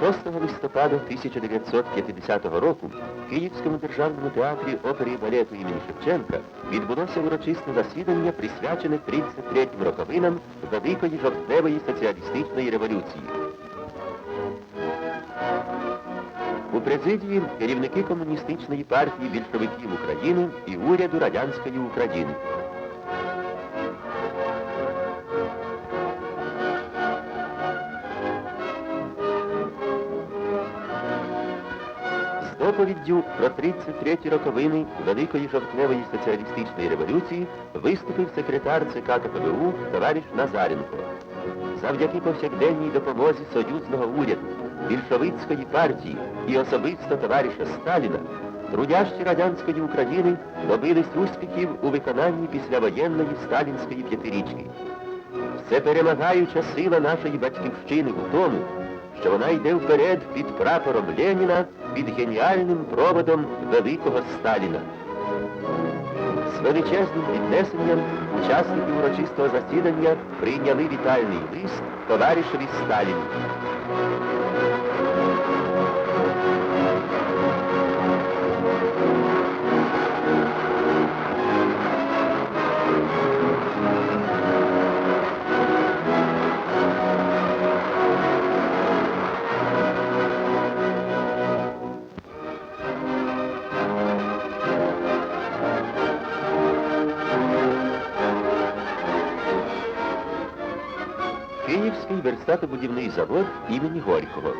6 листопада 1950 року в Київському державному театрі опери і балету імені Шевченка відбулося урочисте засідання, присвячене 33-м роковинам Великої жовтневої соціалістичної революції. У президії керівники комуністичної партії більшовиків України і уряду радянської України. Доповіддю про 33-ті роковини Великої жовтневої соціалістичної революції виступив секретар ЦК КПБУ товариш Назаренко. Завдяки повсякденній допомозі союзного уряду, більшовицької партії і особисто товариша Сталіна, трудящі радянської України добились успіхів у виконанні післявоєнної сталінської п'ятирічки. Все перемагаюча сила нашої батьківщини у тому, що вона йде вперед під прапором Леніна, під геніальним проводом великого Сталіна. З величезним піднесенням учасники урочистого засідання прийняли вітальний лист товаришеві Сталіну. Київський верстатобудівний завод імені Горького.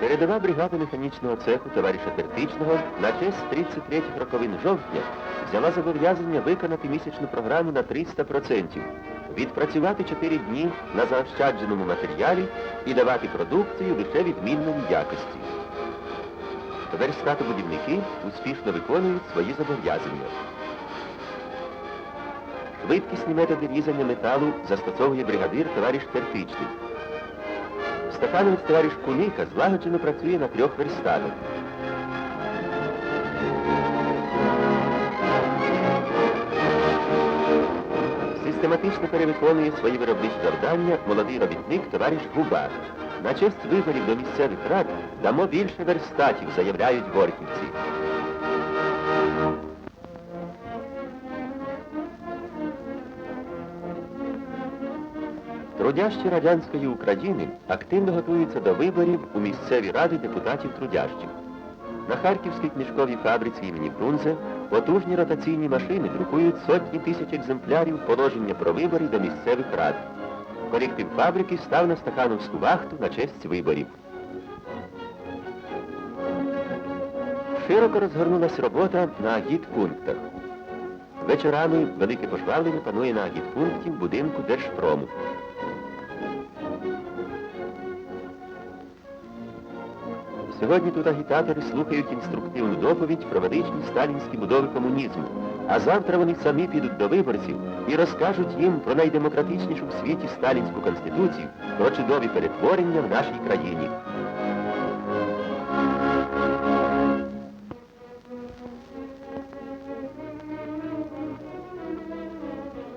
Передова бригада механічного цеху товариша Тертичного на честь 33-х роковин жовтня взяла зобов'язання виконати місячну програму на 300%, відпрацювати 4 дні на заощадженому матеріалі і давати продукцію лише відмінної якості. Верстатобудівники успішно виконують свої зобов'язання. Швидкісні методи різання металу застосовує бригадир товариш Тертичний. Стахановець товариш Куніка злагоджено працює на трьох верстатах. Систематично перевиконує свої виробничі завдання молодий робітник товариш Губа. На честь виборів до місцевих рад дамо більше верстатів, заявляють горьківці. Трудящі радянської України активно готуються до виборів у місцеві ради депутатів трудящих. На Харківській книжковій фабриці імені Фрунзе потужні ротаційні машини друкують сотні тисяч екземплярів положення про вибори до місцевих рад. Колектив фабрики став на стахановську вахту на честь виборів. Широко розгорнулась робота на агітпунктах. Вечорами велике пожвавлення панує на агітпункті в будинку Держпрому. Сьогодні тут агітатори слухають інструктивну доповідь про величні сталінські будови комунізму, а завтра вони самі підуть до виборців і розкажуть їм про найдемократичнішу в світі сталінську конституцію, про чудові перетворення в нашій країні.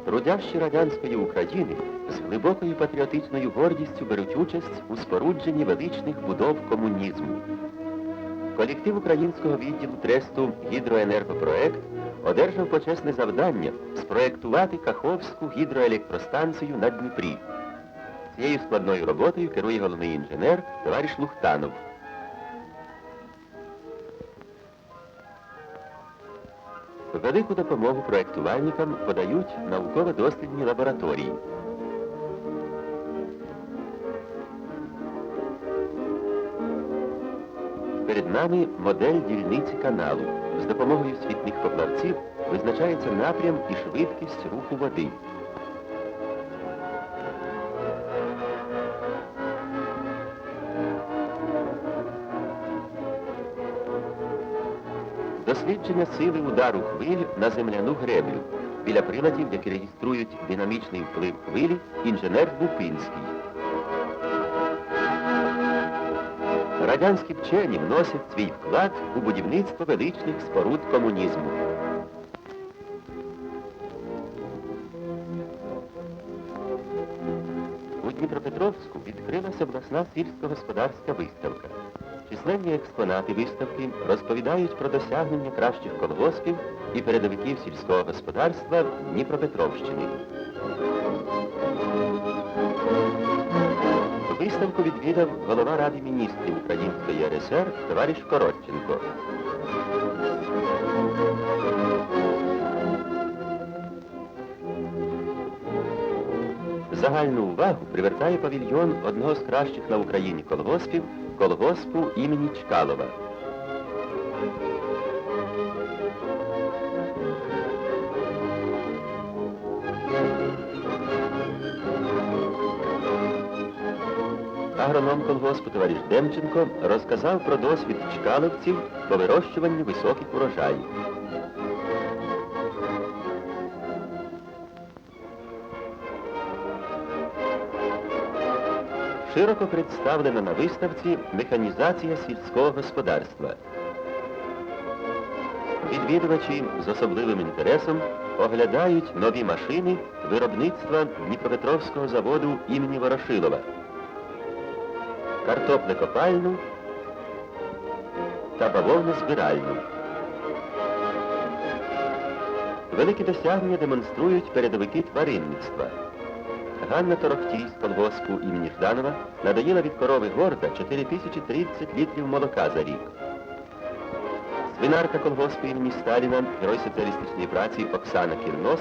Трудящі радянської України з глибокою патріотичною гордістю беруть участь у спорудженні величних будов комунізму. Колектив українського відділу тресту «Гідроенергопроект» одержав почесне завдання спроектувати Каховську гідроелектростанцію на Дніпрі. Цією складною роботою керує головний інженер товариш Лухтанов. Велику допомогу проектувальникам подають науково-дослідні лабораторії. Перед нами модель дільниці каналу. З допомогою світних поплавців визначається напрям і швидкість руху води. Дослідження сили удару хвиль на земляну греблю. Біля приладів, які реєструють динамічний вплив хвилі, інженер Лупинський. радянські вчені вносять свій вклад у будівництво величних споруд комунізму. У Дніпропетровську відкрилася обласна сільськогосподарська виставка. Численні експонати виставки розповідають про досягнення кращих колгоспів і передовиків сільського господарства Дніпропетровщини. Виставку відвідав голова Ради міністрів Української РСР товариш Коротченко. Загальну увагу привертає павільйон одного з кращих на Україні колгоспів колгоспу імені Чкалова. Агроном колгоспу товариш Демченко розказав про досвід чкаловців по вирощуванню високих урожаїв. Широко представлена на виставці механізація сільського господарства. Відвідувачі з особливим інтересом оглядають нові машини виробництва Дніпропетровського заводу імені Ворошилова, картоплекопальну та бавовнозбиральну. Великі досягнення демонструють передовики тваринництва. Ганна Торохтій з колгоспу імені Жданова надоїла від корови горда 4030 літрів молока за рік. Свинарка колгоспу імені Сталіна, герой соціалістичної праці Оксана Кірнос,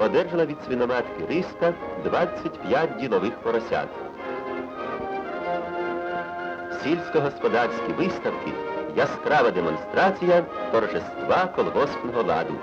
одержала від свиноматки Риска 25 ділових поросят. Сільськогосподарські виставки яскрава демонстрація торжества колгоспного ладу.